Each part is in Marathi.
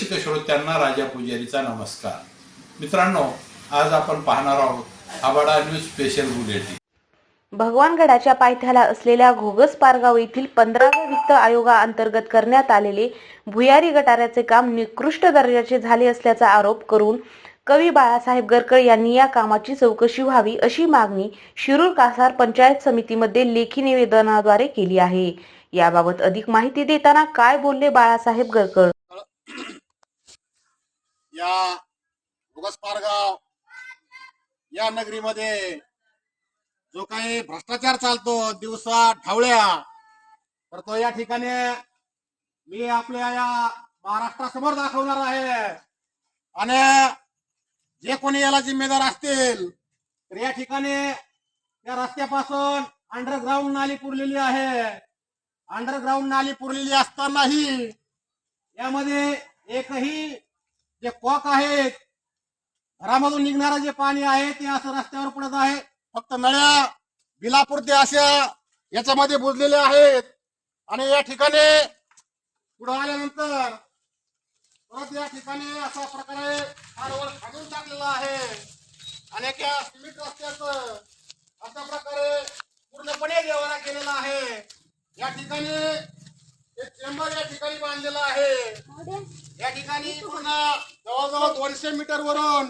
रसिक श्रोत्यांना राजा पुजारीचा नमस्कार. मित्रांनो आज आपण पाहणार आहोत आबाडा न्यूज स्पेशल बुलेटिन. भगवानगडाच्या पायथ्याला असलेल्या घोगस पारगाव येथील पंधराव्या वित्त आयोगाअंतर्गत करण्यात आलेले भुयारी गटाराचे काम निकृष्ट दर्जाचे झाले असल्याचा आरोप करून कवी बाळासाहेब गरकर यांनी या कामाची चौकशी व्हावी अशी मागणी शिरूर कासार पंचायत समितीमध्ये लेखी निवेदनाद्वारे केली आहे. याबाबत अधिक माहिती देताना काय बोलले बाळासाहेब गरकर या भुगसपारगाव या नगरीमध्ये जो काही भ्रष्टाचार चालतो दिवसा ढावळ्या तर तो या ठिकाणी मी आपल्या या महाराष्ट्रासमोर दाखवणार आहे. आणि जे कोणी याला जिम्मेदार असतील तर या ठिकाणी त्या रस्त्यापासून अंडरग्राऊंड नाली पुरलेली आहे. अंडरग्राऊंड नाली पुरलेली असतानाही यामध्ये एकही जे कॉक आहेत घरामधून निघणारं जे पाणी आहे ते असं रस्त्यावर पडत आहे. फक्त नळ्या बिलापुरते अशा याच्यामध्ये बुजलेल्या आहेत. आणि या ठिकाणी पुढे आल्यानंतर परत या ठिकाणी अशा प्रकारे फारवर खाजून टाकलेला आहे. आणि त्या सिमेंट रस्त्याचं अशा प्रकारे पूर्णपणे देवारा केलेला आहे. या ठिकाणी एक चेंबर या ठिकाणी बांधलेला आहे. या ठिकाणी पूर्ण जवळजवळ दोनशे मीटर वरून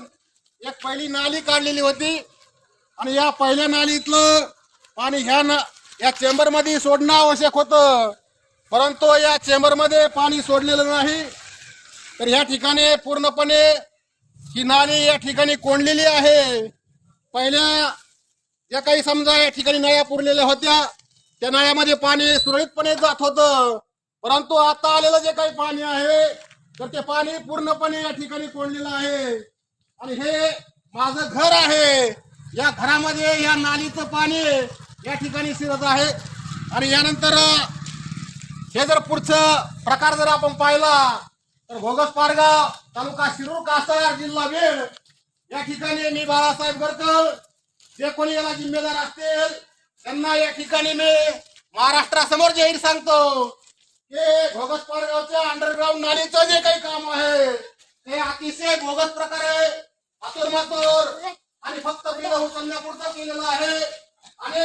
एक पहिली नाली काढलेली होती. आणि या पहिल्या नालीतलं पाणी ह्या ना या चेंबरमध्ये सोडणं आवश्यक होतं. परंतु या चेंबरमध्ये पाणी सोडलेलं नाही. तर या ठिकाणी पूर्णपणे ही नाली या ठिकाणी कोंडलेली आहे. पहिल्या ज्या काही समजा या ठिकाणी नळ्या पुरलेल्या होत्या त्या नळ्यामध्ये पाणी सुरळीतपणे जात होतं. परंतु आता आलेलं जे काही पाणी आहे तर ते पाणी पूर्णपणे या ठिकाणी कोंडलेलं आहे. आणि हे माझं घर आहे. या घरामध्ये या नालीचं पाणी या ठिकाणी शिरत आहे. आणि यानंतर हे जर पुढचं प्रकार जर आपण पाहिला तर भोगस पारगाव तालुका शिरूर कासार जिल्हा बीड. या ठिकाणी मी बाळासाहेब गडकर जे कोणी याला जिम्मेदार असतील त्यांना या ठिकाणी मी महाराष्ट्रासमोर जाहीर सांगतो. हे भोगस पारगावच्या अंडरग्राऊंड नालीचं जे काही काम आहे ते अतिशय भोगस प्रकारे आतुर मातुर. आणि फक्त बिल उचलण्यापुरतं केलेलं आहे. आणि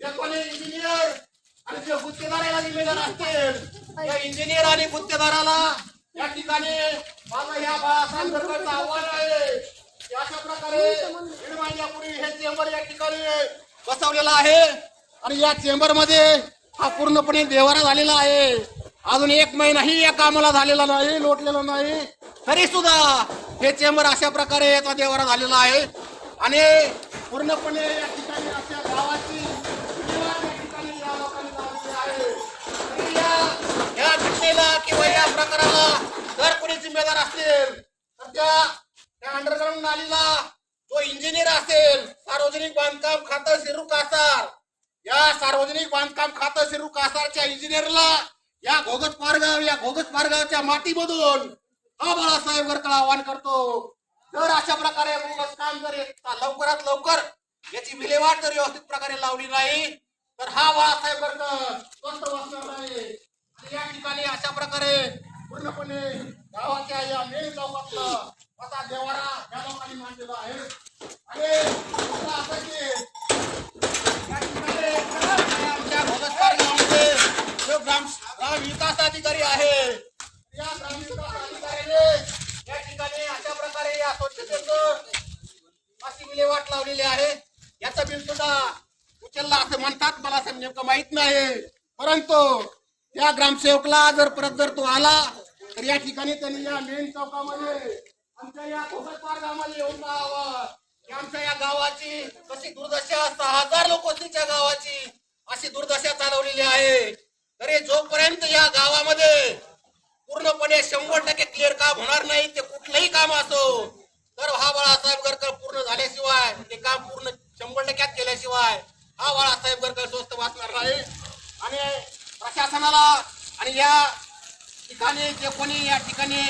जे कोणी इंजिनियर आणि जे गुत्तेदाराला दिलेलं असतील त्या इंजिनियर आणि गुत्तेदाराला या ठिकाणी माझं या बाळासाहेब आव्हान आहे. अशा प्रकारे दीड महिन्यापूर्वी हे चेंबर या ठिकाणी बसवलेलं आहे. आणि या चेंबरमध्ये हा पूर्णपणे देवारा झालेला आहे. अजून एक महिनाही या कामाला झालेला नाही लोटलेला नाही. तरी सुद्धा हे चेंबर अशा प्रकारे याचा देवारा झालेला आहे. आणि पूर्णपणे या ठिकाणी अशा गावाची या घटनेला किंवा या प्रकाराला जर कोणी जिम्मेदार असतील तर त्या त्या अंडरग्राऊंड नालीला जो इंजिनियर असेल सार्वजनिक बांधकाम खातं शिरू कासार या सार्वजनिक बांधकाम खातं शिरू कासारच्या इंजिनियरला या घोगस पारगाव या घोगस पारगावच्या मातीमधून हा बाळासाहेब गरकळ आवाहन करतो. जर अशा प्रकारे बोगस काम जर लवकरात लवकर याची विल्हेवाट जर व्यवस्थित प्रकारे लावली नाही तर हा बाळासाहेब गरकळ बसणार नाही आणि या ठिकाणी अशा प्रकारे पूर्णपणे गावाच्या या मेन चौकातला असा देवारा या लोकांनी मांडलेला आहे. आणि दुसरं असं की या ठिकाणी आमच्या भोगसवाडी गावामध्ये जो ग्राम ग्राम विकास अधिकारी आहे या ग्राम विकास अधिकाऱ्याने या ठिकाणी अशा प्रकारे या स्वच्छतेचं अशी विल्हेवाट लावलेली आहे याचं बिल सुद्धा उचलला असं म्हणतात मला असं नेमकं माहीत नाही. परंतु या ग्रामसेवकला जर परत जर तो आला तर या ठिकाणी त्यांनी या मेन चौकामध्ये आमच्या या कोकणपार गावामध्ये येऊन राहावं. आमच्या या गावाची कशी दुर्दशा सहा हजार लोकवस्तीच्या गावाची अशी दुर्दशा चालवलेली आहे. तरी जोपर्यंत या गावामध्ये पूर्णपणे शंभर टक्के क्लिअर काम होणार नाही ते कुठलंही काम असो तर हा बाळासाहेब गरकर पूर्ण झाल्याशिवाय ते काम पूर्ण शंभर टक्क्यात केल्याशिवाय हा बाळासाहेब गरकर स्वस्त वाचणार नाही. आणि प्रशासनाला आणि या ठिकाणी जे कोणी या ठिकाणी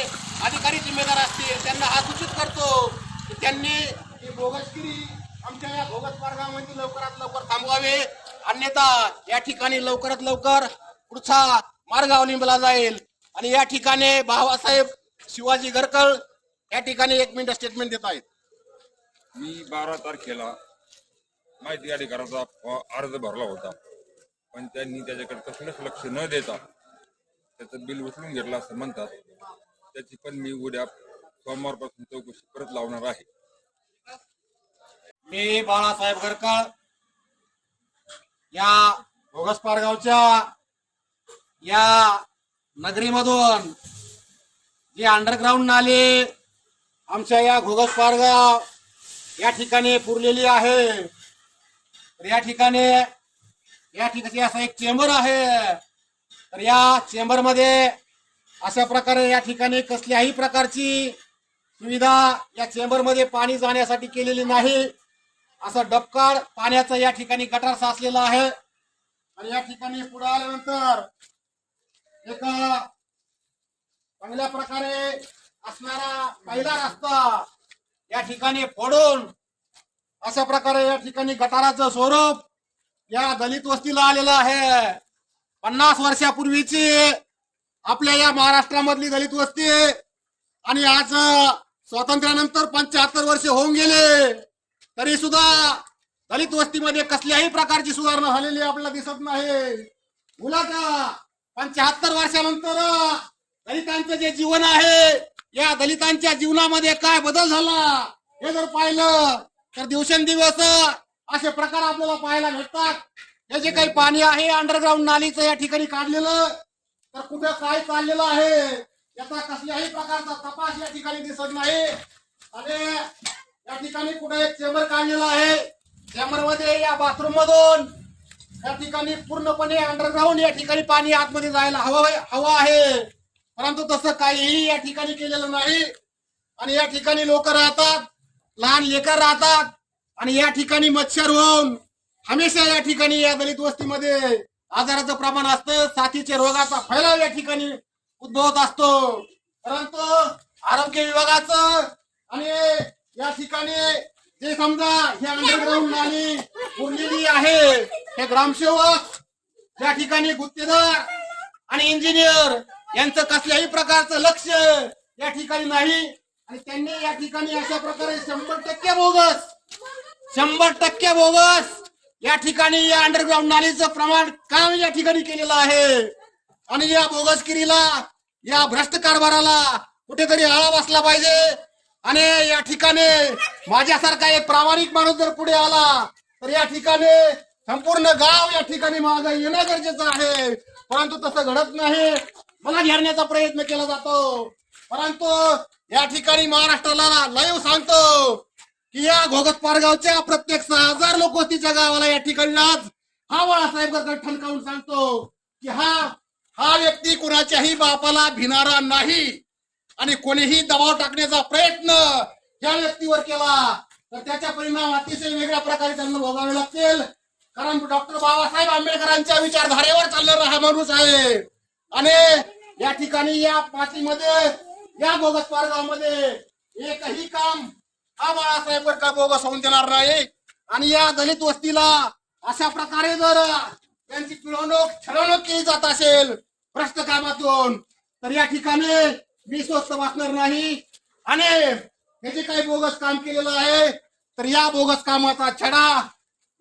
अधिकारी जिम्मेदार असतील त्यांना हा सूचित करतो की त्यांनी ही बोगसगिरी आमच्या या बोगस मार्गामध्ये लवकरात लवकर थांबवावे. अन्यथा या ठिकाणी लवकरात लवकर पुढचा मार्ग अवलंबला जाईल. आणि या ठिकाणी बाबासाहेब शिवाजी गरकळ या ठिकाणी एक मिनिट स्टेटमेंट देत आहेत. मी बारा तारखेला माहिती अधिकाराचा करायचा अर्ज भरला होता. पण त्यांनी त्याच्याकडे कसलंच लक्ष न देता त्याचं बिल उचलून घेतलं असं म्हणतात. त्याची पण मी उद्या सोमवारपासून चौकशी परत लावणार आहे. मी बाळासाहेब गरकळ या भोगस पारगावच्या या नगरीमधून जे अंडरग्राऊंड नाले आमच्या या घोगस पारगाव या ठिकाणी पुरलेली आहे. तर या ठिकाणी या ठिकाणी असा एक चेंबर आहे. तर या चेंबरमध्ये अशा प्रकारे या ठिकाणी कसल्याही प्रकारची सुविधा या चेंबरमध्ये पाणी जाण्यासाठी केलेली नाही. असं डबकाळ पाण्याचं या ठिकाणी गटार साचलेला आहे. आणि या ठिकाणी पुढे आल्यानंतर एक चांगल्या प्रकारे असणारा पहिला रस्ता या ठिकाणी फोडून अशा प्रकारे या ठिकाणी गटाराचं स्वरूप या दलित वस्तीला आलेलं आहे. पन्नास वर्षापूर्वीची आपल्या या महाराष्ट्रामधली दलित वस्ती आणि आज स्वातंत्र्यानंतर पंच्याहत्तर वर्ष होऊन गेले. तरी सुद्धा दलित वस्तीमध्ये कसल्याही प्रकारची सुधारणा झालेली आपल्याला दिसत नाही. उलट पंच्याहत्तर वर्षानंतर दलितांचं जे जीवन आहे या दलितांच्या जीवनामध्ये काय बदल झाला हे जर पाहिलं तर दिवसेंदिवस असे प्रकार आपल्याला पाहायला भेटतात. हे जे काही पाणी आहे अंडरग्राऊंड नालीचं या ठिकाणी काढलेलं तर कुठे काय चाललेलं आहे याचा कसल्याही प्रकारचा तपास या ठिकाणी दिसत नाही. आणि या ठिकाणी कुठे एक चेंबर काढलेला आहे चेंबरमध्ये या बाथरूम मधून या ठिकाणी पूर्णपणे अंडरग्राऊंड या ठिकाणी पाणी आतमध्ये जायला हवं हवं आहे. परंतु तसं काहीही या ठिकाणी केलेलं नाही. आणि या ठिकाणी लोक राहतात लहान लेकर राहतात आणि या ठिकाणी मच्छर होऊन हमेशा या ठिकाणी या दलित वस्तीमध्ये आजाराचं प्रमाण असतं. साथीचे रोगाचा फैलाव या ठिकाणी उद्भवत असतो. परंतु आरोग्य विभागाचं आणि या ठिकाणी जे समजा हे अंडरग्राऊंड नाली उरलेली आहे हे ग्रामसेवक या ठिकाणी गुत्तेदार आणि इंजिनियर यांचं कसल्याही प्रकारचं लक्ष या ठिकाणी नाही. आणि त्यांनी या ठिकाणी अशा प्रकारे शंभर टक्के बोगस शंभर टक्के बोगस या ठिकाणी या अंडरग्राऊंड नालीचं प्रमाण काम या ठिकाणी केलेलं आहे. आणि या बोगसगिरीला या भ्रष्ट कारभाराला कुठेतरी आळा बसला पाहिजे. आणि या ठिकाणी माझ्यासारखा एक प्रामाणिक माणूस जर पुढे आला तर या ठिकाणी संपूर्ण गाव या ठिकाणी माझा येणं गरजेचं आहे. परंतु तसं घडत नाही. मला घेरण्याचा प्रयत्न केला जातो. परंतु या ठिकाणी महाराष्ट्राला लाईव्ह सांगतो की या घोगत पारगावच्या प्रत्येक सहा हजार लोकवस्तीच्या गावाला या ठिकाणी आज हा बाळासाहेब ठणकावून सांगतो की हा हा व्यक्ती कुणाच्याही बापाला भिणारा नाही आणि कोणीही दबाव टाकण्याचा प्रयत्न या व्यक्तीवर केला तर त्याचा परिणाम अतिशय वेगळ्या प्रकारे त्यांना भोगावे लागतील. कारण डॉक्टर बाबासाहेब आंबेडकरांच्या विचारधारेवर चाललेला हा माणूस आहे. आणि या ठिकाणी या पार्टीमध्ये या बोगस पारगावमध्ये एकही काम हा बाळासाहेब का बोगस होऊन देणार नाही? आणि या दलित वस्तीला अशा प्रकारे जर त्यांची पिळवणूक छळवणूक केली जात असेल भ्रष्ट कामातून तर या ठिकाणी मी स्वस्त वाचणार नाही. आणि हे जे काही बोगस काम केलेलं आहे तर या बोगस कामाचा छडा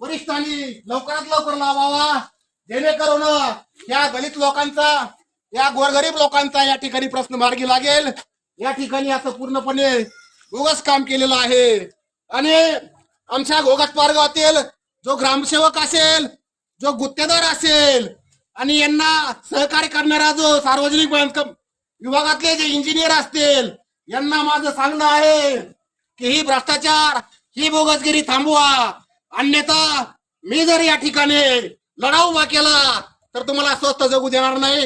वरिष्ठांनी लवकरात लवकर लावावा. जेणेकरून या दलित लोकांचा या गोरगरीब लोकांचा या ठिकाणी प्रश्न मार्गी लागेल. या ठिकाणी असं पूर्णपणे बोगस काम केलेलं आहे. आणि आमच्या घोगस पारगावातील जो ग्रामसेवक असेल जो गुत्तेदार असेल आणि यांना सहकार्य करणारा जो सार्वजनिक बांधकाम विभागातले जे इंजिनियर असतील यांना माझं सांगणं आहे की ही भ्रष्टाचार ही बोगसगिरी थांबवा. अन्यथा मी जर या ठिकाणी लढा उभा केला तर तुम्हाला स्वस्त जगू देणार नाही.